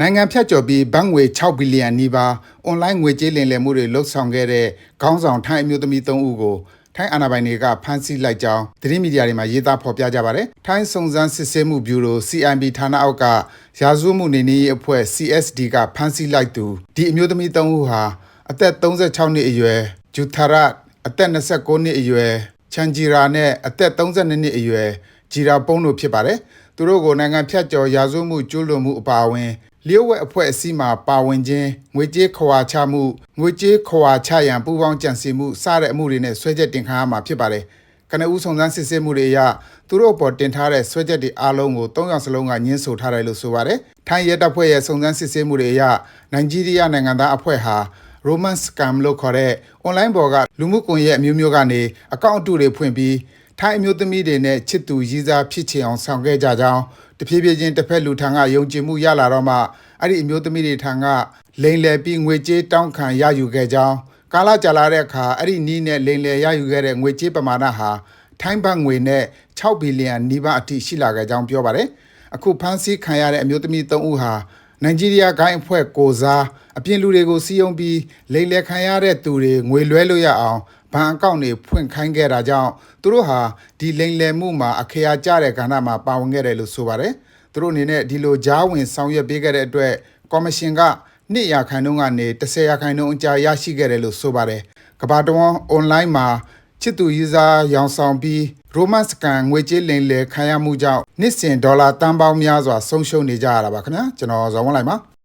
နိုင်ငံဖြတ်ကျော်ပြီးဘတ်ငွေ6ဘီလီယံနီးပါးအွန်လိုင်းငွေကြေးလိမ်လည်မှုတွေလှုပ်ဆောင်ခဲ့တဲ့ခေါင်းဆောင်ထိုင်းအမျိုးသမီး3ဦးကိုထိုင်းအာဏာပိုင်တွေကဖမ်းဆီးလိုက်ကြောင်းသတင်းမီဒီယာတွေမှာရေးသားဖော်ပြကြပါတယ်။ထိုင်းစုံစမ်းစစ်ဆေးမှုဘျူရို CIB ဌာနအောက်ကရာဇဝတ်မှုနေနေရေးအဖွဲ့ CSD ကဖမ်းဆီးလိုက်သူဒီအမျိုးသမီး3ဦးဟာအသက်36နှစ်အရွယ်ဂျူထာရတ်အသက်29နှစ်အရွယ်ချန်ဂျီရာနဲ့အသက်32နှစ်အရွယ် ဂျီရာပုံးတို့ဖြစ်ပါတယ်။သူတို့ကိုနိုင်ငံဖြတ်ကျော်ရာဇဝတ်မှုကျူးလွန်မှုအပါအဝင်လျှို့ဝှက်အဖွဲ့အစည်းမှာပါဝင်ခြင်းငွေကြေးခွာချမှုငွေကြေးခွာချရန်ပူးပေါင်းကြံစည်မှုစတဲ့အမှုတွေနဲ့ဆွဲချက်တင်ခံရမှာဖြစ်ပါတယ်။ကနဦးစုံစမ်းစစ်ဆေးမှုတွေအရသူတို့အပေါ်တင်ထားတဲ့ဆွဲချက်တွေအားလုံးကို၃ယောက်စလုံးကညှင်းဆိုထားတယ်လို့ဆိုပါတယ်။ထိုင်းရဲတပ်ဖွဲ့ရဲ့စုံစမ်းစစ်ဆေးမှုတွေအရနိုင်ဂျီးရီးယားနိုင်ငံသားအဖွဲ့ဟာ Roman Scam လို့ခေါ်တဲ့ online ပေါ်ကလူမှုကွန်ရက်အမျိုးမျိုးကနေအကောင့်အတုတွေဖွင့်ပြီး ထိုင်းအမျိုးသမီးတွေနဲ့ချစ်သူရည်စားဖြစ်ချင်အောင်ဆောင်ခဲ့ကြကြောင်းတဖြည်းဖြည်းချင်းတစ်ဖက်လူထံကယုံကြည်မှုရလာတော့မှအဲ့ဒီအမျိုးသမီးတွေထံကလိန်လည်ပြီးငွေကြေးတောင်းခံရယူခဲ့ကြောင်းကာလကြာလာတဲ့အခါအဲ့ဒီနီးနဲ့လိန်လည်ရယူခဲ့တဲ့ငွေကြေးပမာဏဟာထိုင်းဘတ်ငွေနဲ့6ဘီလီယံနီးပါးအထိရှိလာခဲ့ကြောင်းပြောပါတယ်အခုဖမ်းဆီးခံရတဲ့အမျိုးသမီး3ဦးဟာနိုင်ဂျီးရီးယားဂိုင်းအဖွဲ့ကိုစားအပြင်လူတွေကိုစီးယုံပြီးလိမ်လည်ခံရတဲ့သူတွေငွေလွှဲလို့ရအောင် ဘဏ်အကောင့်တွေဖွင့်ခိုင်းခဲ့တာကြောင့်သူတို့ဟာဒီလိမ်လည်မှုမှာအခရာကျတဲ့ကဏ္ဍမှာပါဝင်ခဲ့တယ်လို့ဆိုပါတယ်။သူတို့အနေနဲ့ဒီလိုကြားဝင်ဆောင်ရွက်ပေးခဲ့တဲ့အတွက်ကော်မရှင်က2ရာခိုင်နှုန်းကနေ10ရာခိုင်နှုန်းအကြာရရှိခဲ့တယ်လို့ဆိုပါတယ်။ကမ္ဘာတဝန်းအွန်လိုင်းမှာချစ်သူရေးစားရောင်ဆောင်ပြီး romance ကန်ငွေကြေးလိမ်လည်ခံရမှုကြောင့်နှစ်စဉ်ဒေါ်လာတန်ပေါင်းများစွာဆုံးရှုံးနေကြရတာပါခင်ဗျာကျွန်တော်ဇော်ဝန်းလိုက်ပါ